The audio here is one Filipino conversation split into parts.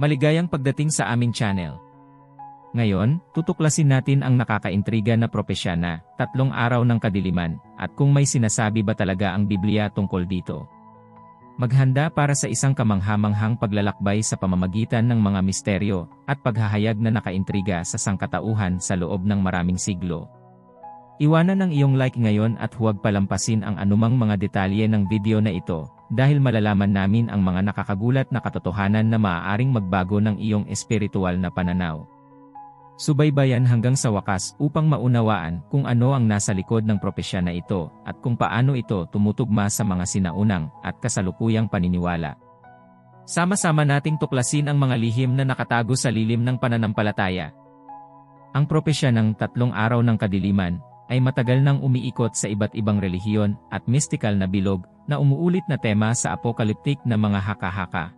Maligayang pagdating sa aming channel. Ngayon, tutuklasin natin ang nakakaintriga na propesya na tatlong araw ng kadiliman at kung may sinasabi ba talaga ang Biblia tungkol dito. Maghanda para sa isang kamanghamanghang paglalakbay sa pamamagitan ng mga misteryo at paghahayag na nakaintriga sa sangkatauhan sa loob ng maraming siglo. Iwanan ang iyong like ngayon at huwag palampasin ang anumang mga detalye ng video na ito dahil malalaman namin ang mga nakakagulat na katotohanan na maaaring magbago ng iyong espiritual na pananaw. Subaybayan hanggang sa wakas upang maunawaan kung ano ang nasa likod ng propesya na ito at kung paano ito tumutugma sa mga sinaunang at kasalukuyang paniniwala. Sama-sama nating tuklasin ang mga lihim na nakatago sa lilim ng pananampalataya. Ang propesya ng tatlong araw ng kadiliman ay matagal nang umiikot sa iba't ibang relihiyon at mystical na bilog na umuulit na tema sa apokaliptik na mga haka-haka.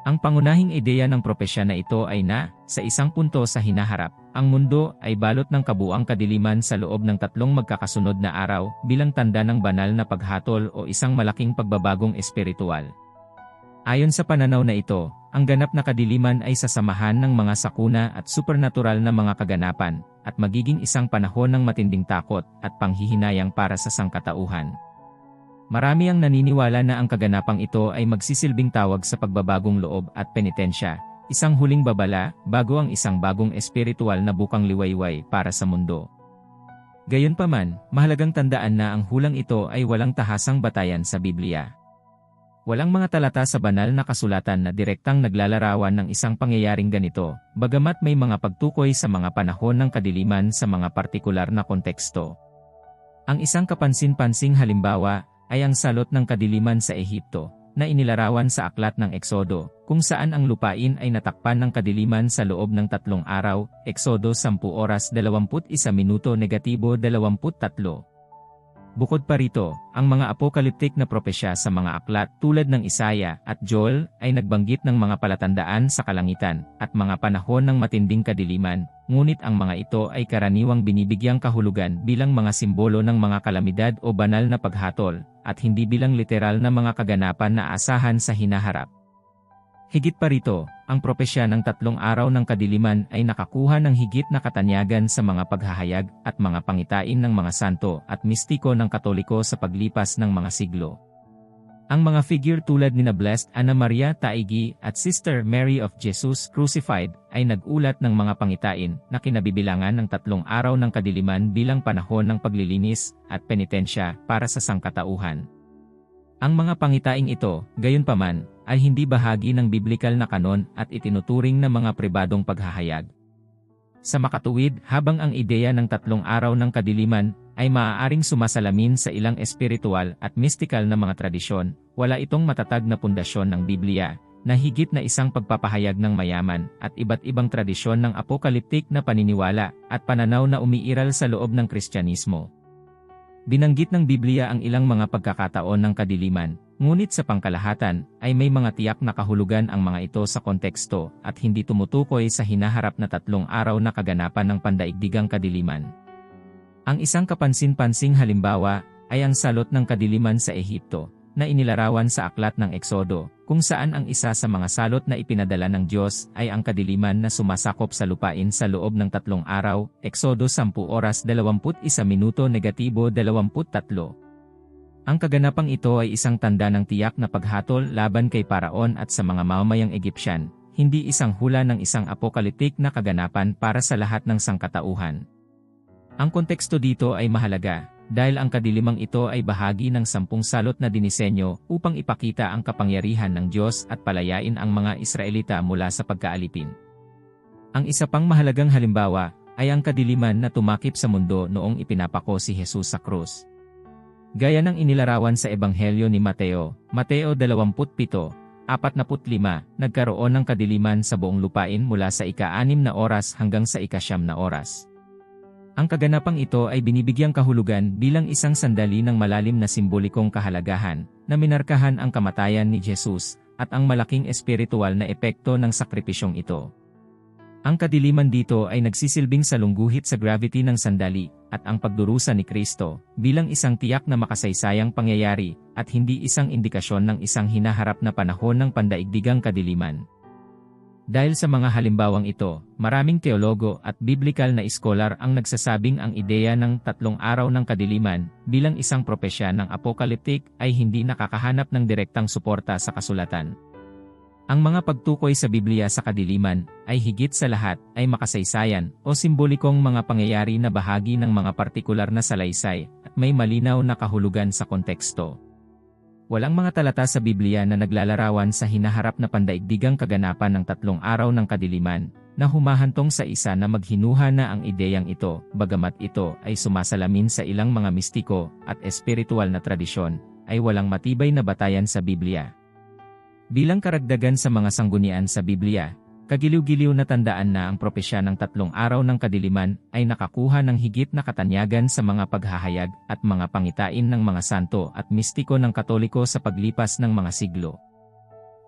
Ang pangunahing ideya ng propesya na ito ay na, sa isang punto sa hinaharap, ang mundo ay balot ng kabuang kadiliman sa loob ng tatlong magkakasunod na araw bilang tanda ng banal na paghatol o isang malaking pagbabagong espiritual. Ayon sa pananaw na ito, ang ganap na kadiliman ay sasamahan ng mga sakuna at supernatural na mga kaganapan, at magiging isang panahon ng matinding takot at panghihinayang para sa sangkatauhan. Marami ang naniniwala na ang kaganapang ito ay magsisilbing tawag sa pagbabagong loob at penitensya, isang huling babala bago ang isang bagong espiritual na bukang liwayway para sa mundo. Gayunpaman, mahalagang tandaan na ang hulang ito ay walang tahasang batayan sa Biblia. Walang mga talata sa banal na kasulatan na direktang naglalarawan ng isang pangyayaring ganito, bagamat may mga pagtukoy sa mga panahon ng kadiliman sa mga partikular na konteksto. Ang isang kapansin-pansing halimbawa ay ang salot ng kadiliman sa Ehipto, na inilarawan sa aklat ng Eksodo, kung saan ang lupain ay natakpan ng kadiliman sa loob ng tatlong araw, Eksodo 10 oras 21 minuto negatibo 23. Bukod pa rito, ang mga apokaliptik na propesya sa mga aklat tulad ng Isaya at Joel ay nagbanggit ng mga palatandaan sa kalangitan at mga panahon ng matinding kadiliman, ngunit ang mga ito ay karaniwang binibigyang kahulugan bilang mga simbolo ng mga kalamidad o banal na paghatol, at hindi bilang literal na mga kaganapan na asahan sa hinaharap. Higit pa rito, ang propesya ng tatlong araw ng kadiliman ay nakakuha ng higit na katanyagan sa mga paghahayag at mga pangitain ng mga santo at mistiko ng katoliko sa paglipas ng mga siglo. Ang mga figure tulad ni na Blessed Anna Maria Taigi at Sister Mary of Jesus Crucified ay nag-ulat ng mga pangitain na kinabibilangan ng tatlong araw ng kadiliman bilang panahon ng paglilinis at penitensya para sa sangkatauhan. Ang mga pangitaing ito, gayunpaman, ay hindi bahagi ng biblikal na kanon at itinuturing na mga pribadong paghahayag. Sa makatuwid, habang ang ideya ng tatlong araw ng kadiliman ay maaaring sumasalamin sa ilang espiritual at mystical na mga tradisyon, wala itong matatag na pundasyon ng Biblia, na higit na isang pagpapahayag ng mayaman at iba't ibang tradisyon ng apokaliptik na paniniwala at pananaw na umiiral sa loob ng Kristyanismo. Binanggit ng Biblia ang ilang mga pagkakataon ng kadiliman, Ngunit sa pangkalahatan, ay may mga tiyak na kahulugan ang mga ito sa konteksto at hindi tumutukoy sa hinaharap na tatlong araw na kaganapan ng pandaigdigang kadiliman. Ang isang kapansin-pansing halimbawa ay ang salot ng kadiliman sa Ehipto, na inilarawan sa aklat ng Eksodo, kung saan ang isa sa mga salot na ipinadala ng Diyos ay ang kadiliman na sumasakop sa lupain sa loob ng tatlong araw, Eksodo 10 oras 21 minuto negatibo 23. Ang kaganapang ito ay isang tanda ng tiyak na paghatol laban kay Paraon at sa mga mamamayang Egyptian, hindi isang hula ng isang apokaliptik na kaganapan para sa lahat ng sangkatauhan. Ang konteksto dito ay mahalaga, dahil ang kadilimang ito ay bahagi ng sampung salot na dinisenyo upang ipakita ang kapangyarihan ng Diyos at palayain ang mga Israelita mula sa pagkaalipin. Ang isa pang mahalagang halimbawa ay ang kadiliman na tumakip sa mundo noong ipinapako si Jesus sa krus. Gaya ng inilarawan sa Ebanghelyo ni Mateo, Mateo 27, 45, nagkaroon ng kadiliman sa buong lupain mula sa ika-anim na oras hanggang sa ika-siyam na oras. Ang kaganapang ito ay binibigyang kahulugan bilang isang sandali ng malalim na simbolikong kahalagahan, na minarkahan ang kamatayan ni Jesus, at ang malaking espiritual na epekto ng sakripisyong ito. Ang kadiliman dito ay nagsisilbing salungguhit sa gravity ng sandali, at ang pagdurusa ni Kristo, bilang isang tiyak na makasaysayang pangyayari, at hindi isang indikasyon ng isang hinaharap na panahon ng pandaigdigang kadiliman. Dahil sa mga halimbawang ito, maraming teologo at biblical na iskolar ang nagsasabing ang ideya ng tatlong araw ng kadiliman bilang isang propesya ng apokaliptik ay hindi nakakahanap ng direktang suporta sa kasulatan. Ang mga pagtukoy sa Biblia sa kadiliman ay higit sa lahat ay makasaysayan o simbolikong mga pangyayari na bahagi ng mga partikular na salaysay at may malinaw na kahulugan sa konteksto. Walang mga talata sa Biblia na naglalarawan sa hinaharap na pandaigdigang kaganapan ng tatlong araw ng kadiliman, na humahantong sa isa na maghinuha na ang ideyang ito, bagamat ito ay sumasalamin sa ilang mga mistiko at espiritual na tradisyon, ay walang matibay na batayan sa Biblia. Bilang karagdagan sa mga sanggunian sa Biblia, Kagiliw-giliw na tandaan na ang propesya ng tatlong araw ng kadiliman ay nakakuha ng higit na katanyagan sa mga paghahayag at mga pangitain ng mga santo at mistiko ng katoliko sa paglipas ng mga siglo.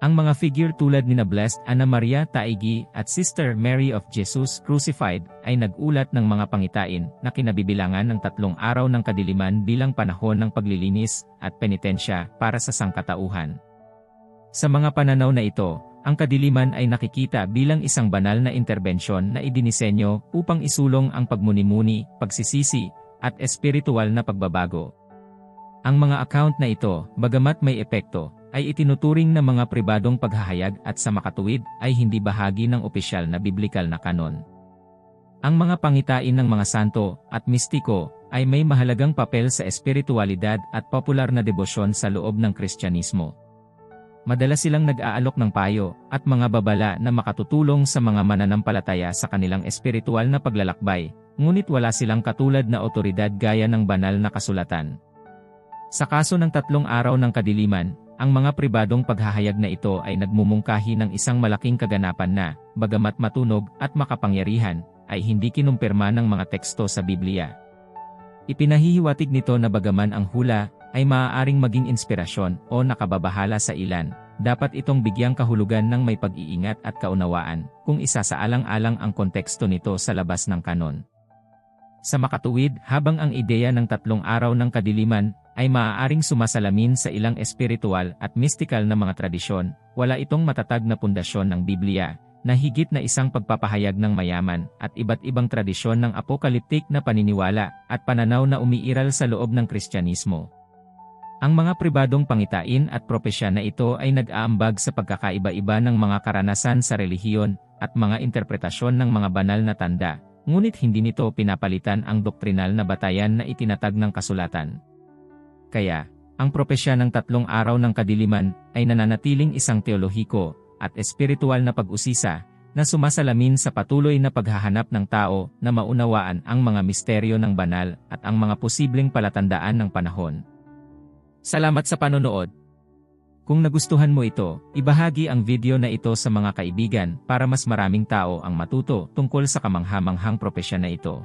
Ang mga figure tulad ni na Blessed Anna Maria Taigi at Sister Mary of Jesus Crucified ay nagulat ng mga pangitain na kinabibilangan ng tatlong araw ng kadiliman bilang panahon ng paglilinis at penitensya para sa sangkatauhan. Sa mga pananaw na ito, ang kadiliman ay nakikita bilang isang banal na interbensyon na idinisenyo upang isulong ang pagmuni-muni, pagsisisi, at espiritual na pagbabago. Ang mga account na ito, bagamat may epekto, ay itinuturing na mga pribadong paghahayag at sa makatuwid ay hindi bahagi ng opisyal na biblikal na kanon. Ang mga pangitain ng mga santo at mistiko ay may mahalagang papel sa espiritualidad at popular na debosyon sa loob ng Kristyanismo. Madalas silang nag-aalok ng payo at mga babala na makatutulong sa mga mananampalataya sa kanilang espiritual na paglalakbay, ngunit wala silang katulad na otoridad gaya ng banal na kasulatan. Sa kaso ng tatlong araw ng kadiliman, ang mga pribadong paghahayag na ito ay nagmumungkahi ng isang malaking kaganapan na, bagamat matunog at makapangyarihan, ay hindi kinumpirma ng mga teksto sa Biblia. Ipinahihiwatig nito na bagaman ang hula ay maaaring maging inspirasyon o nakababahala sa ilan, dapat itong bigyang kahulugan ng may pag-iingat at kaunawaan kung isasaalang-alang ang konteksto nito sa labas ng kanon. Sa makatuwid, habang ang ideya ng tatlong araw ng kadiliman ay maaaring sumasalamin sa ilang espiritual at mystical na mga tradisyon, wala itong matatag na pundasyon ng Biblia, na higit na isang pagpapahayag ng mayaman at iba't ibang tradisyon ng apokaliptik na paniniwala at pananaw na umiiral sa loob ng Kristyanismo. Ang mga pribadong pangitain at propesya na ito ay nag-aambag sa pagkakaiba-iba ng mga karanasan sa relihiyon at mga interpretasyon ng mga banal na tanda, ngunit hindi nito pinapalitan ang doktrinal na batayan na itinatag ng kasulatan. Kaya, ang propesya ng tatlong araw ng kadiliman ay nananatiling isang teolohiko at espiritual na pag-usisa na sumasalamin sa patuloy na paghahanap ng tao na maunawaan ang mga misteryo ng banal at ang mga posibleng palatandaan ng panahon. Salamat sa panonood. Kung nagustuhan mo ito, ibahagi ang video na ito sa mga kaibigan para mas maraming tao ang matuto tungkol sa kamanghamanghang propesya na ito.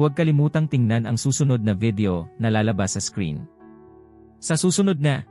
Huwag kalimutang tingnan ang susunod na video na lalabas sa screen. Sa susunod na